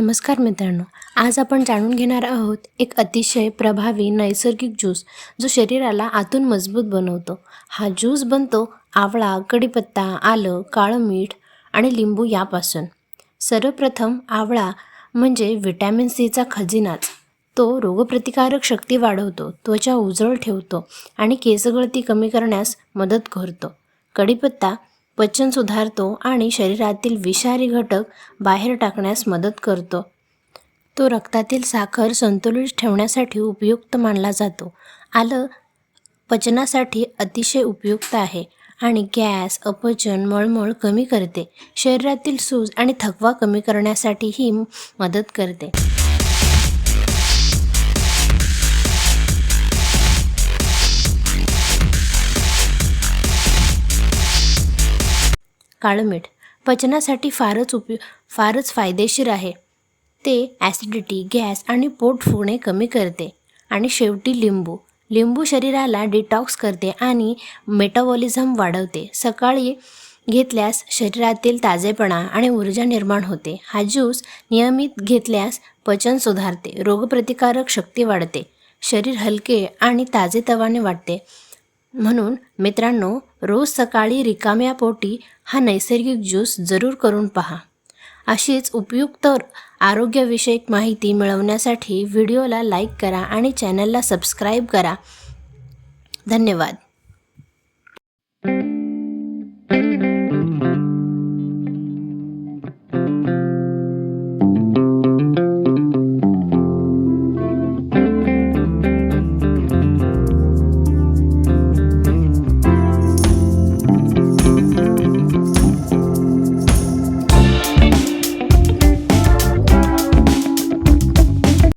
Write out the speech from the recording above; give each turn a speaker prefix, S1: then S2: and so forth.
S1: नमस्कार मित्रांनो आज आपण जाणून घेणार आहोत एक अतिशय प्रभावी नैसर्गिक ज्यूस जो शरीराला आतून मजबूत बनवतो. हा ज्यूस बनतो आवळा कढीपत्ता आलं काळं मीठ आणि लिंबू यापासून. सर्वप्रथम आवळा म्हणजे व्हिटॅमिन सीचा खजिनाच. तो रोगप्रतिकारक शक्ती वाढवतो त्वचा उजळ ठेवतो आणि केसगळती कमी करण्यास मदत करतो. कढीपत्ता पचन सुधारतो आणि शरीरातील विषारी घटक बाहेर टाकण्यास मदत करतो. तो रक्तातील साखर संतुलित ठेवण्यासाठी उपयुक्त मानला जातो. आलं पचनासाठी अतिशय उपयुक्त आहे आणि गॅस अपचन मळमळ कमी करते. शरीरातील सूज आणि थकवा कमी करण्यासाठीही मदत करते. काळं मीठ पचनासाठी फारच उपयु फारच फायदेशीर आहे. ते ॲसिडिटी गॅस आणि पोट फुगणे कमी करते. आणि शेवटी लिंबू. लिंबू शरीराला डिटॉक्स करते आणि मेटाबॉलिझम वाढवते. सकाळी घेतल्यास शरीरातील ताजेपणा आणि ऊर्जा निर्माण होते. हा ज्यूस नियमित घेतल्यास पचन सुधारते रोगप्रतिकारक शक्ती वाढते. शरीर हलके आणि ताजेतवाने वाटते म्हणून मित्रांनो रोज सकाळी रिकाम्या पोटी हा नैसर्गिक ज्यूस जरूर करून पहा. अशीच उपयुक्त आरोग्यविषयक माहिती मिळवण्यासाठी व्हिडिओला लाईक करा आणि चॅनलला सबस्क्राईब करा. धन्यवाद.